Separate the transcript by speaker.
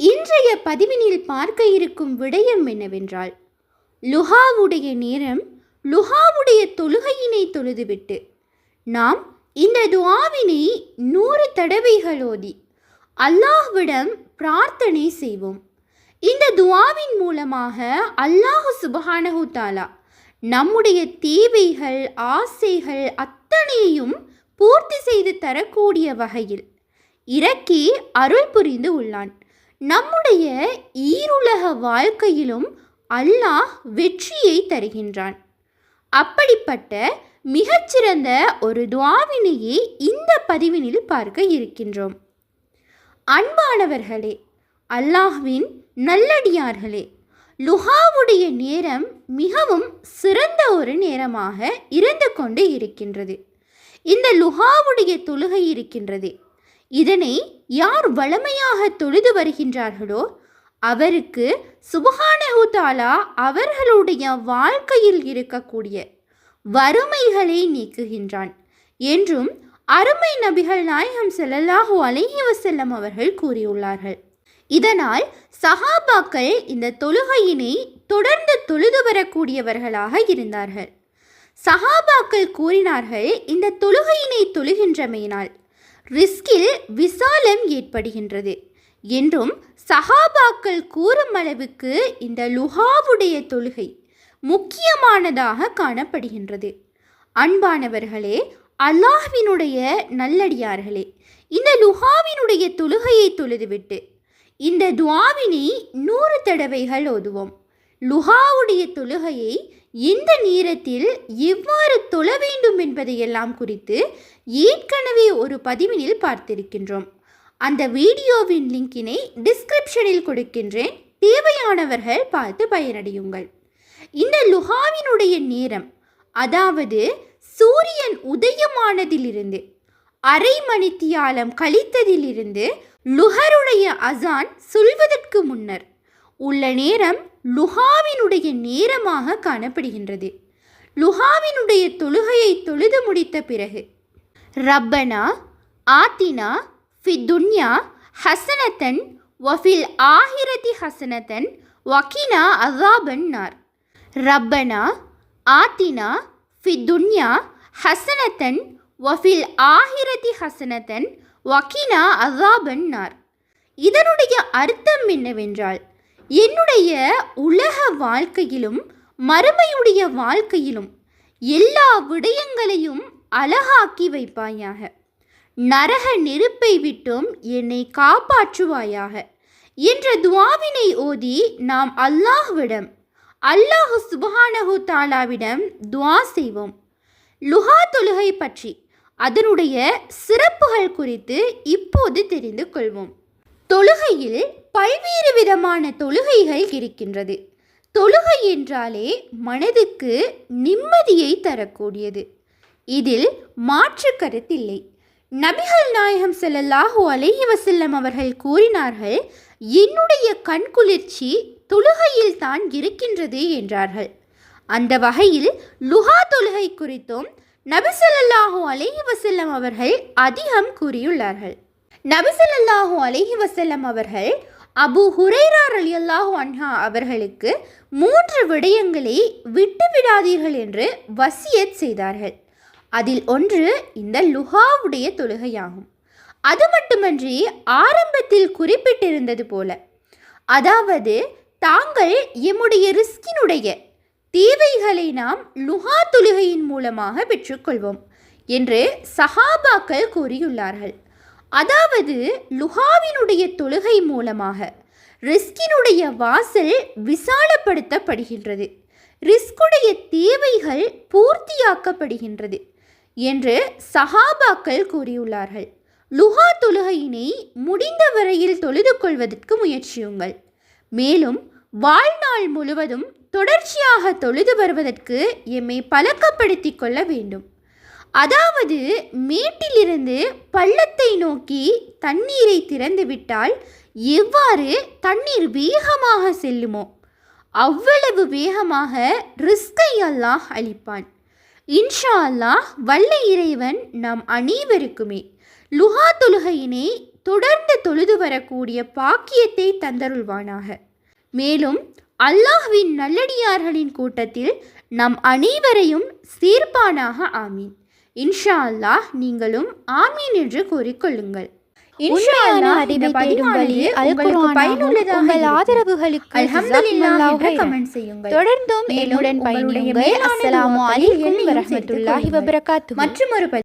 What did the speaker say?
Speaker 1: இன்றைய பதிவினில் பார்க்க இருக்கும் விடயம் என்னவென்றால் லுஹாவுடைய நேரம் லுஹாவுடைய தொழுகையினை தொழுதுவிட்டு நாம் இந்த துவாவினை நூறு தடவைகள் ஓதி அல்லாஹ்விடம் பிரார்த்தனை செய்வோம். இந்த துவாவின் மூலமாக அல்லாஹு சுபஹானஹு தாலா நம்முடைய தேவைகள் ஆசைகள் அத்தனையையும் பூர்த்தி செய்து தரக்கூடிய வகையில் இறக்கி அருள் புரிந்து உள்ளான். நம்முடைய ஈருலக வாழ்க்கையிலும் அல்லாஹ் வெற்றியை தருகின்றான். அப்படிப்பட்ட மிகச்சிறந்த ஒரு துவாவினையே இந்த பதிவினில் பார்க்க இருக்கின்றோம். அன்பானவர்களே அல்லாஹ்வின் நல்லடியார்களே லுஹாவுடைய நேரம் மிகவும் சிறந்த ஒரு நேரமாக இருந்து கொண்டு இருக்கின்றது. இந்த லுஹாவுடைய தொழுகை இருக்கின்றது. இதனை யார் வளமையாக தொழுது வருகின்றார்களோ அவருக்கு சுபஹானஹுதாலா அவர்களுடைய வாழ்க்கையில் இருக்கக்கூடிய வறுமைகளை நீக்குகின்றான் என்றும் அருமை நபிகள் நாயகம் செல்லல்லாஹு அலைஹி வசல்லம் அவர்கள் கூறியுள்ளார்கள். இதனால் சஹாபாக்கள் இந்த தொழுகையினை தொடர்ந்து தொழுது வரக்கூடியவர்களாக இருந்தார்கள். சஹாபாக்கள் கூறினார்கள் இந்த தொழுகையினை தொழுகின்றமையினால் ரிஸ்கில் விசாலம் ஏற்படுகின்றது என்றும் சஹாபாக்கள் கூறும் அளவுக்கு இந்த லுஹாவுடைய தொழுகை முக்கியமானதாக காணப்படுகின்றது. அன்பானவர்களே அல்லாஹ்வினுடைய நல்லடியார்களே இந்த லுஹாவினுடைய தொழுகையை தொழுதுவிட்டு இந்த துவாவினை நூறு தடவைகள் ஓதுவோம். லுஹாவுடைய தொழுகையை இந்த நேரத்தில் எவ்வாறு தொழ வேண்டும் என்பதையெல்லாம் குறித்து ஏற்கனவே ஒரு பதிவினில் பார்த்திருக்கின்றோம். அந்த வீடியோவின் லிங்கினை டிஸ்கிரிப்ஷனில் கொடுக்கின்றேன். தேவையானவர்கள் பார்த்து பயனடையுங்கள். இந்த லுஹாவினுடைய நேரம் அதாவது சூரியன் உதயமானதிலிருந்து அரை மணித்தியாலம் கழித்ததிலிருந்து லுஹருடைய அசான் சொல்வதற்கு முன்னர் உள்ள நேரம் லுஹாவினுடைய நேரமாக காணப்படுகின்றது. லுஹாவினுடைய தொழுகையை தொழுது முடித்த பிறகு ரப்பனா ஆத்தினா ஃபித்துன்யா ஹசனத்தன் வஃபில் ஆஹிரதி ஹசனத்தன் வக்கினா அசாபன் நார். ரப்பனா ஆத்தினா ஃபித்துன்யா ஹசனத்தன் வஃபில் ஆஹிரதி ஹசனத்தன் வக்கினா அசாபன் நார். இதனுடைய அர்த்தம் என்னவென்றால் என்னுடைய உலக வாழ்க்கையிலும் மறுமையுடைய வாழ்க்கையிலும் எல்லா விடயங்களையும் அழகாக்கி வைப்பாயாக. நரக நெருப்பை விட்டும் என்னை காப்பாற்றுவாயாக. என்ற துவாவினை ஓதி நாம் அல்லாஹ்விடம் அல்லாஹு சுபஹானஹு தாலாவிடம் துவா செய்வோம். லுஹா தொழுகை பற்றி அதனுடைய சிறப்புகள் குறித்து இப்போது தெரிந்து கொள்வோம். தொழுகையில் பல்வேறு விதமான தொழுகைகள் இருக்கின்றது. தொழுகை என்றாலே மனதுக்கு நிம்மதியை தரக்கூடியது. இதில் மாற்று கருத்தில்லை. நபிகள் நாயகம் செல்லல்லாஹு அலைஹி வசல்லம் அவர்கள் கூறினார்கள் என்னுடைய கண்குளிர்ச்சி தொழுகையில் தான் இருக்கின்றது என்றார்கள். அந்த வகையில் லுஹா தொழுகை குறித்தும் நபி ஸல்லல்லாஹு அலைஹி வஸல்லம் அவர்கள் அதிகம் கூறியுள்ளார்கள். நபி அலஹி வசல்லம் அவர்கள் அபு ஹுரைரார் அலி அல்லாஹு அன்ஹா அவர்களுக்கு மூன்று விடயங்களை விட்டுவிடாதீர்கள் என்று வசியத் செய்தார்கள். அதில் ஒன்று இந்த லுஹாவுடைய தொழுகையாகும். அது மட்டுமன்றி ஆரம்பத்தில் குறிப்பிட்டிருந்தது போல. அதாவது தாங்கள் எம்முடைய ரிஸ்கினுடைய தேவைகளை நாம் லுஹா தொழுகையின் மூலமாக பெற்றுக்கொள்வோம் என்று சஹாபாக்கள் கூறியுள்ளார்கள். அதாவது லுஹாவினுடைய தொழுகை மூலமாக ரிஸ்கினுடைய வாசல் விசாலப்படுத்தப்படுகின்றது. ரிஸ்குடைய தேவைகள் பூர்த்தியாக்கப்படுகின்றது என்று சஹாபாக்கள் கூறியுள்ளார்கள். லுஹா தொழுகையினை முடிந்த வரையில் தொழுது கொள்வதற்கு முயற்சியுங்கள். மேலும் வாழ்நாள் முழுவதும் தொடர்ச்சியாக தொழுது வருவதற்கு எம்மை பழக்கப்படுத்திக் கொள்ள வேண்டும். அதாவது மேட்டிலிருந்து பள்ளத்தை நோக்கி தண்ணீரை திறந்துவிட்டால் எவ்வாறு தண்ணீர் வேகமாக செல்லுமோ அவ்வளவு வேகமாக ரிஸ்கை அல்லாஹ் அளிப்பான். இன்ஷா அல்லாஹ் வல்ல இறைவன் நம் அனைவருக்குமே லுஹா தொழுகையினை தொடர்ந்து தொழுது வரக்கூடிய பாக்கியத்தை தந்தருள்வானாக. மேலும் அல்லாஹ்வின் நல்லடியார்களின் கூட்டத்தில் நம் அனைவரையும் சேர்ப்பானாக ஆமீன். இன்ஷா அல்லாஹ் நீங்களும் ஆமீன் என்று கூறிக்கொள்ளுங்கள் இன்ஷா
Speaker 2: உண்மையான
Speaker 1: அல்லாஹ்
Speaker 2: அறிவை தேடும்
Speaker 1: பதிவானது
Speaker 2: வழி அல்
Speaker 1: உங்களுக்கு
Speaker 2: குர்ஆனாகும்.
Speaker 1: பயனுள்ளதாக
Speaker 2: உங்கள்
Speaker 1: இருக்கும்.
Speaker 2: ஆதரவுகளுக்கு
Speaker 1: அல்ஹம்துலில்லாஹ். கமெண்ட் செய்யுங்கள்
Speaker 2: தொடர்ந்தும் என்னுடன் பயணியுங்கள் அஸ்ஸலாமு அலைக்கும் வரஹ்மத்துல்லாஹி. வபரகாத்துஹு
Speaker 1: மற்றும் ஒரு